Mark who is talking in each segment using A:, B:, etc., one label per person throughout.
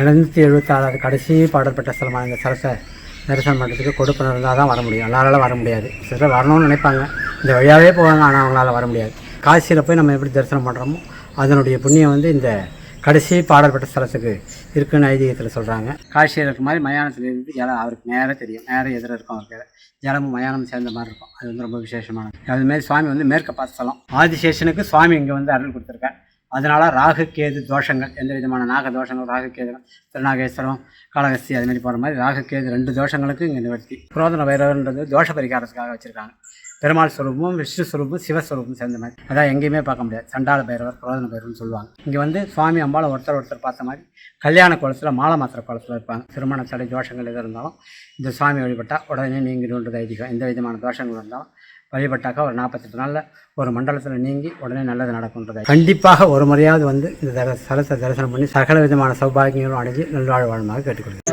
A: எழுநூற்றி எழுபத்தாறாவது கடைசி பாடல்பட்ட ஸ்தலமான இந்த சரச தரிசனம் பண்ணுறதுக்கு கொடுப்பு இருந்தால் தான் வர முடியும். எல்லாரால வர முடியாது. சிலர் வரணும்னு நினைப்பாங்க. இந்த வழியாகவே போவாங்க ஆனால் அவங்களால வர முடியாது. காசியில் போய் நம்ம எப்படி தரிசனம் பண்ணுறோமோ அதனுடைய புண்ணியம் வந்து இந்த கடைசி பாடல்பட்ட ஸ்தலத்துக்கு இருக்குன்னு ஐதீகத்தில் சொல்கிறாங்க காசியில் இருக்க மாதிரி மயானத்தில் இருந்து ஜலம் அவருக்கு நேராக தெரியும். நேராக எதிர இருக்கும் அவருக்கு. ஜலமும் மயானம் சேர்ந்த மாதிரி இருக்கும். அது வந்து ரொம்ப விசேஷமானது. அதுமாரி சுவாமி வந்து மேற்க பார்த்த ஸ்தலம். ஆதிசேஷனுக்கு சுவாமி இங்கே வந்து அருள் கொடுத்துருக்கேன் அதனால் ராகு கேது தோஷங்கள் எந்த விதமான நாக தோஷங்கள் ராகு கேது திருநாகேஸ்வரம் காலகஸ்தி அதுமாரி போகிற மாதிரி ராகு கேது ரெண்டு தோஷங்களுக்கு இங்கே நிவர்த்தி. புரோதன வைரவன்றது தோஷ பரிகாரத்துக்காக வச்சுருக்காங்க. பெருமாள் சுரூபமும் விஷ்ணு ஸ்வரூபம் சிவஸ்வரூபம் சேர்ந்த மாதிரி. அதான் எங்கேயுமே பார்க்க முடியாது. சண்டாள பைரவர் புரோதன பைரவர்னு சொல்லுவாங்க. இங்கே வந்து சுவாமி அம்பாளை ஒருத்தர் ஒருத்தர் பார்த்த மாதிரி கல்யாண குளத்தில் மாலை மாத்திர குளத்தில் இருப்பாங்க. திருமண தடை தோஷங்கள் எது இருந்தாலும் இந்த சுவாமி வழிபட்டால் உடனே நீங்கிடுன்றது ஐதீகம். எந்த விதமான தோஷங்கள் இருந்தாலும் வழிபட்டாக்கா ஒரு நாற்பத்தெட்டு நாளில் ஒரு மண்டலத்தில் நீங்கி உடனே நல்லது நடக்குன்றது கண்டிப்பாக ஒரு முறையாவது வந்து இந்த தர ஸ்தலத்தை தரிசனம் பண்ணி சகல விதமான சௌபாகியங்களும் அடைஞ்சு நல்வாழ்வாழமாக கேட்டுக்கொள்கிறேன்.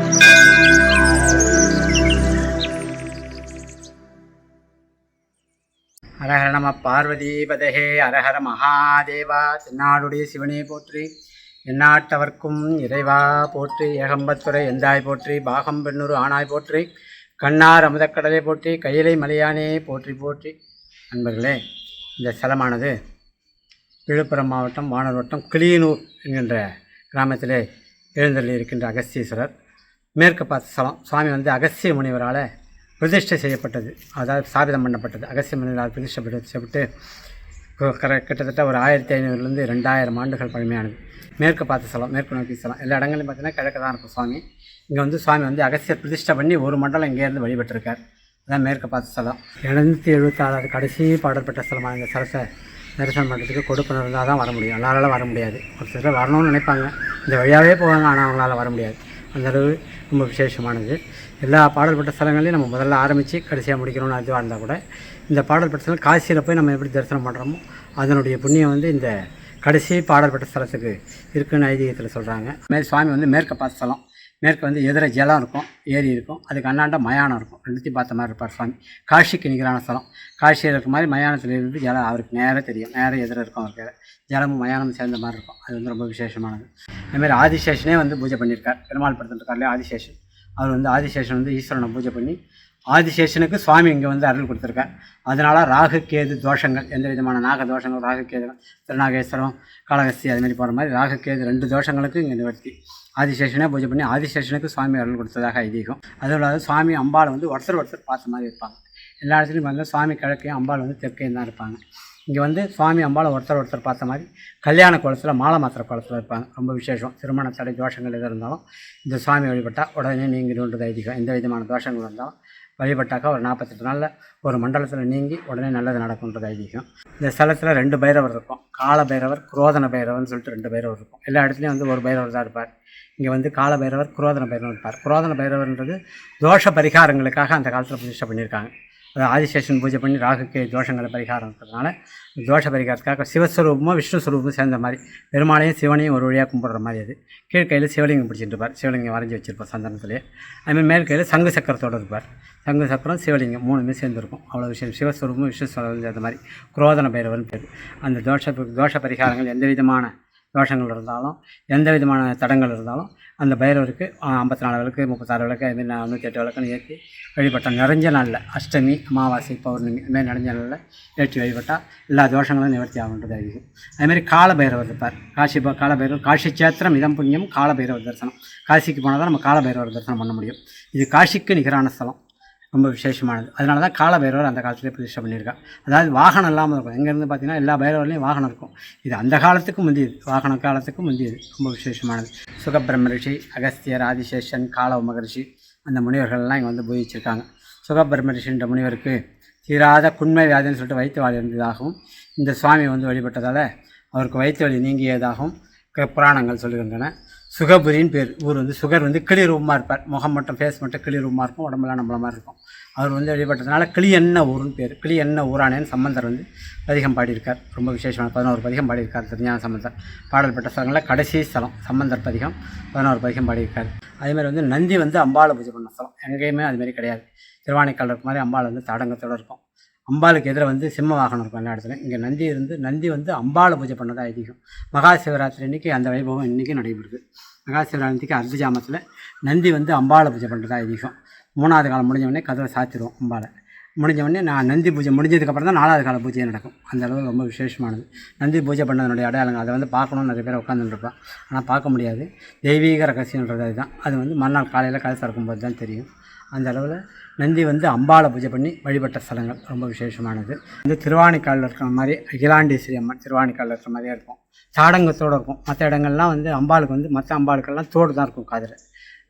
A: ஹரஹர நம பார்வதி பதஹே ஹரஹர மகாதேவா தென்னாடுடைய சிவனே போற்றி. எந்நாட்டவர்க்கும் இறைவா போற்றி ஏகம்பத்துறை எந்தாய் போற்றி பாகம் பெண்ணூறு ஆனாய் போற்றி. கண்ணார் அமுதக்கடலை போற்றி கையிலை மலையானே போற்றி போற்றி. நண்பர்களே இந்த ஸ்தலமானது விழுப்புரம் மாவட்டம் வானூர் வட்டம் கிளியனூர் என்கின்ற கிராமத்திலே எழுந்தள்ளி இருக்கின்ற அகஸ்தீஸ்வரர். மேற்கு பார்த்த ஸ்தலம் சுவாமி வந்து அகஸ்திய முனிவரால் பிரதிஷ்டை செய்யப்பட்டது. அதாவது ஸ்தாபிதம் பண்ணப்பட்டது. அகஸ்திய முனிவரால் பிரதிஷ்டை செய்யப்பட்டு கிட்டத்தட்ட ஒரு ஆயிரத்தி ஐநூறுலேருந்து ரெண்டாயிரம் ஆண்டுகள் பழமையானது. மேற்கு பார்த்த ஸ்தலம் மேற்கு நோக்கி ஸ்தலம். எல்லா இடங்களையும் பார்த்தீங்கன்னா கிழக்கு தான் இருக்கும் சுவாமி. இங்கே வந்து சுவாமி வந்து அகஸ்தியர் பிரதிஷ்டை பண்ணி ஒரு மண்டலம் இங்கேருந்து வழிபட்டிருக்கார். அதான் மேற்கு பார்த்த ஸ்தலம். எழுநூற்றி எழுபத்தாறாவது கடைசி பாடல்பட்ட ஸ்தலமான இந்த ஸ்தலத்தை தரிசனம் பண்ணுறதுக்கு கொடுப்பனர் இருந்தால் தான் வர முடியும். எல்லாரால வர முடியாது. ஒரு சிலர் வரணும்னு நினைப்பாங்க. இந்த வழியாகவே போவாங்க ஆனால் அவங்களால வர முடியாது. அந்த அளவு ரொம்ப விசேஷமானது. எல்லா பாடல்பட்ட ஸ்தலங்களையும் நம்ம முதல்ல ஆரம்பித்து கடைசியாக முடிக்கணும்னு அதுவாக இருந்தால் கூட இந்த பாடல்பட்ட ஸ்தலம் காசியில் போய் நம்ம எப்படி தரிசனம் பண்ணுறோமோ அதனுடைய புண்ணியம் வந்து இந்த கடைசி பாடல்பட்ட ஸ்தலத்துக்கு இருக்குன்னு ஐதீகத்தில் சொல்கிறாங்க மேல் சுவாமி வந்து மேற்க பார்த்த ஸ்தலம். மேற்கு வந்து எதிர ஜலம் இருக்கும் ஏரி இருக்கும். அதுக்கு அண்ணாண்ட மயானம் இருக்கும். ரெண்டுத்தையும் பார்த்த மாதிரி இருப்பார் சுவாமி. காஷிக்கு நிகரான ஸ்தலம். காஷியில் இருக்க மாதிரி மயானத்தில் இருந்து ஜலம் அவருக்கு நேராக தெரியும். நேராக எதிர இருக்கும் அவருக்கு. ஜலமும் மயானமும் சேர்ந்த மாதிரி இருக்கும். அது வந்து ரொம்ப விசேஷமானது. அதுமாதிரி ஆதிசேஷனே வந்து பூஜை பண்ணியிருக்கார். பெருமாள் படுத்துருக்காருலே ஆதிசேஷன். அவர் வந்து ஆதிசேஷன் வந்து ஈஸ்வரனை பூஜை பண்ணி ஆதிசேஷனுக்கு சுவாமி இங்கே வந்து அருள் கொடுத்துருக்கார். அதனால் ராகு கேது தோஷங்கள் எந்த விதமான நாக தோஷங்கள் ராகு கேது திருநாகேஸ்வரம் காளகஸ்தி அதுமாரி போகிற மாதிரி ராகு கேது ரெண்டு தோஷங்களுக்கு இங்கே நிவர்த்தி. ஆதிசேஷனே பூஜை பண்ணி ஆதிசேஷனுக்கு சுவாமி அருள் கொடுத்ததாக ஐதீகம். அதுவும் இல்லாத சுவாமி அம்பாள் வந்து ஒருத்தர் ஒருத்தர் பார்த்த மாதிரி இருப்பாங்க. எல்லா இடத்துலையும் வந்து சுவாமி கிழக்கையும் அம்பாள் வந்து தெற்கையும் தான் இருப்பாங்க. இங்கே வந்து சுவாமி அம்பாளை ஒருத்தர் ஒருத்தர் பார்த்த மாதிரி கல்யாண குளத்தில் மாலை மாத்திர குளத்தில் இருப்பாங்க. ரொம்ப விசேஷம். திருமண தடை தோஷங்கள் எது இருந்தாலும் இந்த சுவாமி வழிபட்டால் உடனே நீங்கிடுன்றது ஐதீகம். எந்த விதமான தோஷங்கள் இருந்தாலும் வழிபட்டாக்கா ஒரு நாற்பத்தெட்டு நாளில் ஒரு மண்டலத்தில் நீங்கி உடனே நல்லது நடக்கும்ன்றது ஐதீகம். இந்த ஸ்தலத்தில் ரெண்டு பைரவர் இருக்கும். கால பைரவர் குரோதன பைரவர்னு சொல்லிட்டு ரெண்டு பைரவர் இருக்கும். எல்லா இடத்துலையும் வந்து ஒரு பைரவர் தான் இருப்பார். இங்கே வந்து கால பைரவர் குரோதன பைரவர் இருப்பார். குரோதன பைரவர்ன்றது தோஷ பரிகாரங்களுக்காக அந்த காலத்தில் பிரதிஷ்டை பண்ணியிருக்காங்க. ஆதிசேஷன் பூஜை பண்ணி ராகுக்கு தோஷங்களை பரிகாரம் இருக்கிறதுனால தோஷ பரிகாரத்துக்காக சிவஸ்வரூபமும் விஷ்ணு ஸ்வரூபமும் சேர்ந்த மாதிரி பெருமாளையும் சிவனையும் ஒரு வழியாக கும்பிடுற மாதிரி அது. கீழ்கையில் சிவலிங்கம் பிடிச்சிருப்பார் சிவலிங்கம் வரைஞ்சி வச்சிருப்பார் சந்தனத்துலேயே அதுமாதிரி மேல் கையில் சங்கு சக்கரத்தோடு இருப்பார். சங்கு சக்கரம் சிவலிங்கம் மூணுமே சேர்ந்துருக்கும். அவ்வளோ விஷயம். சிவஸ்வரூபமும் விஷ்ணு ஸ்வரூபம் சேர்ந்த மாதிரி குரோதன பைரவர்னு பேர். அந்த தோஷ தோஷ பரிகாரங்கள் எந்த விதமான தோஷங்கள் இருந்தாலும் எந்த விதமான தடங்கள் இருந்தாலும் அந்த பைரவருக்கு ஐம்பத்தி நாலு விளக்கு முப்பத்தாறு விளக்கு அதுமாதிரி நூற்றி எட்டு விளக்குன்னு ஏற்றி வழிபட்டால் நிறைஞ்ச நாளில். அஷ்டமி அமாவாசை பௌர்ணமி அதுமாரி நிறைஞ்ச நாளில் ஏற்றி வழிபட்டால் எல்லா தோஷங்களும் நிவர்த்தி ஆகுன்றது இருக்குது அதுமாதிரி கால பைரவர் இருப்பார். காசி காலபைரவர் கால காசி சேத்திரம் இதம் புண்ணியம் காலபைரவர் தரிசனம். காசிக்கு போனால் தான் நம்ம கால பைரவர் தரிசனம் பண்ண முடியும். இது காசிக்கு நிகரான ஸ்தலம். ரொம்ப விசேஷமானது. அதனால தான் கால பைரவர் அந்த காலத்திலே பிரதிஷ்டை பண்ணியிருக்கா. அதாவது வாகனம் இல்லாமல் இருக்கும். எங்கேருந்து பார்த்தீங்கன்னா எல்லா பைரவர்லேயும் வாகனம் இருக்கும். இது அந்த காலத்துக்கும் முந்தியது வாகன காலத்துக்கும் முந்தியது ரொம்ப விசேஷமானது. சுகபிரம்ம ரிஷி அகஸ்தியர் ஆதிசேஷன் காலவ மகரிஷி அந்த முனிவர்கள்லாம் இங்கே வந்து பூஜிச்சிருக்காங்க. சுகபிரமரிஷன்ற முனிவருக்கு தீராத குண்மை வியாதின்னு சொல்லிட்டு வயிற்று வலி இருந்ததாகவும் இந்த சுவாமி வந்து வழிபட்டதால் அவருக்கு வயிற்று வலி நீங்கியதாகவும் க- புராணங்கள் சொல்லுகின்றன. சுகபுரின்னு பேர். ஊர் வந்து சுகர் வந்து கிளி ரூபமாக இருப்பார். முகம் மட்டும் ஃபேஸ் மட்டும் கிளி ரூபமாக இருக்கும். உடம்பெல்லாம் நம்மள மாதிரி இருக்கும். அவர் வந்து வழிபட்டதுனால கிளி என்ன ஊருன்னு பேர். கிளி என்ன ஊரானேன்னு சம்பந்தர் வந்து பதிகம் பாடியிருக்கார். ரொம்ப விசேஷமான பதினோரு பதிகம் பாடியிருக்கார். திருஞான சம்பந்தர். பாடல் பெற்ற ஸ்தலங்களில் கடைசி ஸ்தலம் சம்பந்தர் பதிகம் பதினோரு பதிகம் பாடியிருக்கார். அதேமாதிரி வந்து நந்தி வந்து அம்பாளை பூஜை பண்ண ஸ்தலம். எங்கேயுமே அதுமாரி கிடையாது. திருவானைக்கால் இருக்க மாதிரி அம்பாள் வந்து தடங்கத்தோடு இருக்கும். அம்பாளுக்கு எதிராக வந்து சிம்ம வாகனம் இருக்கும் எல்லா இடத்துலையும். இங்கே நந்தி இருந்து நந்தி வந்து அம்பாளை பூஜை பண்ணதாக ஐதீகம். மகா சிவராத்திரி அன்றைக்கி அந்த வைபவம் இன்றைக்கும் நடைபெறுது. மகாசிவராத்திரிக்கு அர்த்த ஜாமத்தில் நந்தி வந்து அம்பாளை பூஜை பண்ணுறதா ஐதீகம். மூணாவது காலம் முடிஞ்சவொடனே கதவை சாத்திடுவோம் அம்பாளை. முடிஞ்ச உடனே நான் நந்தி பூஜை முடிஞ்சதுக்கப்புறம் தான் நாலாவது கால பூஜை நடக்கும். அந்த அளவு ரொம்ப விசேஷமானது. நந்தி பூஜை பண்ணதனுடைய அடையாளங்கள் அதை வந்து பார்க்கணும்னு நிறைய பேர் உட்காந்துருப்பான் ஆனால் பார்க்க முடியாது. தெய்வீக ரகசியன்றது அதுதான். அது வந்து மறுநாள் காலையில் கதை திறக்கும்போது தான் தெரியும். அந்த அளவில் நந்தி வந்து அம்பாளை பூஜை பண்ணி வழிபட்ட ஸ்தலங்கள் ரொம்ப விசேஷமானது. வந்து திருவாணிக்காலில் இருக்கிற மாதிரி அகிலாண்டீஸ்வரி அம்மன் திருவாணிக்காலில் இருக்கிற மாதிரியே இருக்கும். சாடங்கத்தோடு இருக்கும். மற்ற இடங்கள்லாம் வந்து அம்பாளுக்கு வந்து மற்ற அம்பாளுக்கெல்லாம் தோடு தான் இருக்கும் காதில்.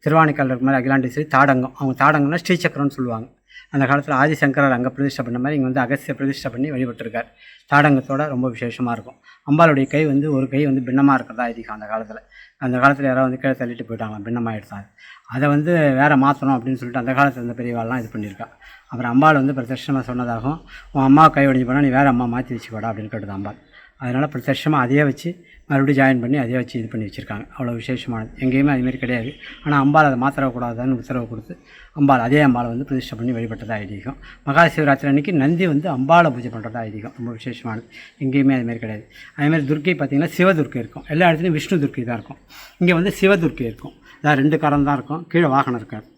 A: திருவாணிக்காலில் இருக்கிற மாதிரி அகிலாண்டீஸ்வரி தாடங்கம். அவங்க தாடங்கம்னா ஸ்ரீசக்கரம்னு சொல்லுவாங்க. அந்த காலத்தில் ஆதிசங்கரர் அங்கே பிரதிஷ்டை பண்ண மாதிரி இங்கே வந்து அகஸ்திய பிரதிஷ்டை பண்ணி வழிபட்டிருக்கார். தாடங்கத்தோட ரொம்ப விசேஷமாக இருக்கும். அம்பாளுடைய கை வந்து ஒரு கை வந்து பின்னமாக இருக்கிறதா ஐதீகம் அந்த காலத்தில். அந்த காலத்தில் யாராவது வந்து கீழே தள்ளிட்டு போயிட்டாங்க பின்னமாகிடுச்சாங்க அதை வந்து வேறு மாற்றணும் அப்படின்னு சொல்லிட்டு அந்த காலத்தில் இருந்த பெரியவாள்லாம் இது பண்ணியிருக்கா. அப்புறம் அம்பாள் வந்து பிரதர்ஷனமாக சொன்னதாகவும் உன் அம்மா கை ஒடிஞ்சு போனால் நீ வேறு அம்மா மாற்றி வச்சுக்கோடா அப்படின்னு கேட்டது அம்பாள். அதனால் பிரத்யட்சமாக அதையே வச்சு மறுபடியும் ஜாயின் பண்ணி அதையே வச்சு இது பண்ணி வச்சுருக்காங்க. அவ்வளோ விசேஷமானது. எங்கேயுமே அதுமாரி கிடையாது. ஆனால் அம்பாள் அதை மாத்திரக்கூடாதுன்னு உத்தரவு கொடுத்து அம்பாள் அதே அம்பாளை வந்து பிரதிஷ்டை பண்ணி வழிபட்டதாக ஐதீகம். மகா சிவராத்திரி அன்னைக்கு நந்தி வந்து அம்பாளை பூஜை பண்ணுறதா ஐதீகம். ரொம்ப விசேஷமானது. எங்கேயுமே அதுமாரி கிடையாது. அதேமாதிரி துர்க்கை பார்த்திங்கன்னா சிவதுர்க்கை இருக்கும். எல்லா இடத்துலையும் விஷ்ணு துர்க்கை தான் இருக்கும். இங்கே வந்து சிவதுர்க்கை இருக்கும். அதாவது ரெண்டு கரம் தான் இருக்கும். கீழே வாகனம் இருக்காது.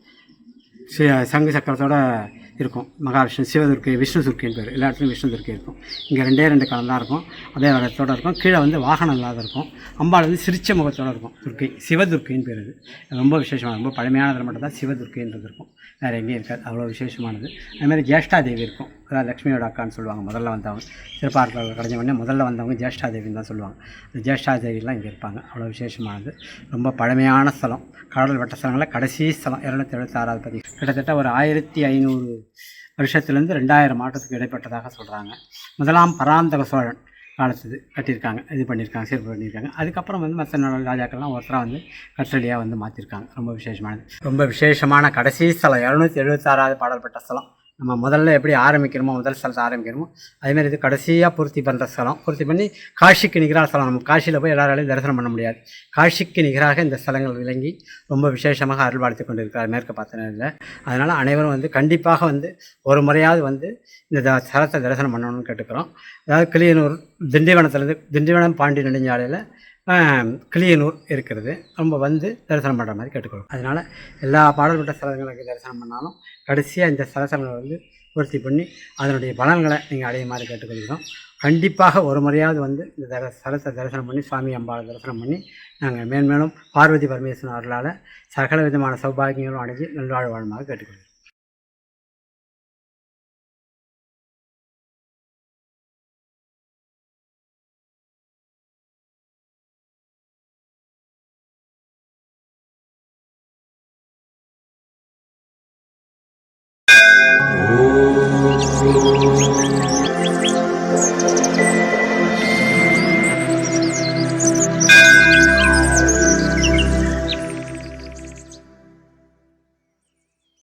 A: சங்கு சக்கரத்தோட இருக்கும். மகாவிஷ்ணு சிவதுர்க்கை விஷ்ணு துர்க்கைன்னு பேர் எல்லா இடத்துலையும் விஷ்ணு துர்க்கை இருக்கும். இங்கே ரெண்டே ரெண்டு காலம் தான் இருக்கும். அதே வரத்தோடு இருக்கும். கீழே வந்து வாகனம் இல்லாத இருக்கும். அம்பாள் வந்து சிரிச்ச முகத்தோட இருக்கும். துர்க்கை சிவதுர்க்கைன்னு பேர் இது ரொம்ப விசேஷமாக ரொம்ப பழமையானதில் மட்டும் தான் சிவதுர்க்கைன்றது இருக்கும். வேறு எங்கேயும் இருக்காது. அவ்வளோ விசேஷமானது. அதுமாதிரி ஜேஷ்டா தேவி இருக்கும். அதாவது லக்ஷ்மியோட அக்கான்னு சொல்லுவாங்க. முதல்ல வந்தவங்க திருப்பார்க்கில் கடைஞ்ச உடனே முதல்ல வந்தவங்க ஜேஷ்டா தேவின்னு தான் சொல்லுவாங்க. அந்த ஜேஷ்டாதேவிலாம் இங்கே இருப்பாங்க. அவ்வளோ விசேஷமானது. ரொம்ப பழமையான ஸ்தலம். கடல் வட்ட ஸ்தலங்களில் கடைசி ஸ்தலம். இரநூத்தி எழுபத்தாறாவது பதி கிட்டத்தட்ட ஒரு ஆயிரத்தி ஐநூறு வருஷத்துலேருந்து ரெண்டாயிரம் ஆட்டத்துக்கு இடைப்பட்டதாக சொல்கிறாங்க முதலாம் பராந்தக சோழன் காலத்துது கட்டியிருக்காங்க இது பண்ணியிருக்காங்க சீர்ப்பு பண்ணியிருக்காங்க. அதுக்கப்புறம் வந்து மற்ற நாடு ராஜாக்கள்லாம் ஒருத்தராக வந்து கற்றலியாக வந்து மாற்றிருக்காங்க ரொம்ப விசேஷமானது. ரொம்ப விசேஷமான கடைசி ஸ்தலம் இரநூத்தி எழுபத்தாறாவது பாடல் பெற்ற ஸ்தலம் நம்ம முதல்ல எப்படி ஆரம்பிக்கிறோமோ முதல் ஸ்தலத்தை ஆரம்பிக்கிறோமோ அதேமாதிரி இது கடைசியாக பூர்த்தி பண்ணுற ஸ்தலம். பூர்த்தி பண்ணி காஷிக்கு நிகராக ஸ்தலம். நம்ம காஷியில் போய் எல்லாராலையும் தரிசனம் பண்ண முடியாது. காஷிக்கு நிகராக இந்த ஸ்தலங்கள் விளங்கி ரொம்ப விசேஷமாக அருள்பாலித்து கொண்டிருக்கிறார் மேற்கு பார்த்தனில் அதனால் அனைவரும் வந்து கண்டிப்பாக வந்து ஒரு முறையாவது வந்து இந்த ஸ்தலத்தை தரிசனம் பண்ணணும்னு கேட்டுக்கிறோம். அதாவது கிளியனூர் திண்டிவனத்துலேருந்து திண்டிவனம் பாண்டி நெடுஞ்சாலையில் கிளியனூர் இருக்கிறது. நம்ம வந்து தரிசனம் பண்ணுற மாதிரி கேட்டுக்கொள்ளும். அதனால் எல்லா பாடல்பட்ட ஸ்தலங்களுக்கு தரிசனம் பண்ணாலும் கடைசியாக இந்த ஸ்தலங்களை வந்து பூர்த்தி பண்ணி அதனுடைய பலன்களை நீங்கள் அடையுமாறு கேட்டுக்கொள்கிறோம். கண்டிப்பாக ஒரு முறையாவது வந்து இந்த தர ஸ்தலத்தை தரிசனம் பண்ணி சுவாமி அம்பாளை தரிசனம் பண்ணி நாங்கள் மேன்மேலும் பார்வதி பரமேஸ்வரன் அவர்களால் சகல விதமான சௌபாகியங்களும் அடைஞ்சு நல்வாழ்வாழமாக கேட்டுக்கொள்கிறோம்.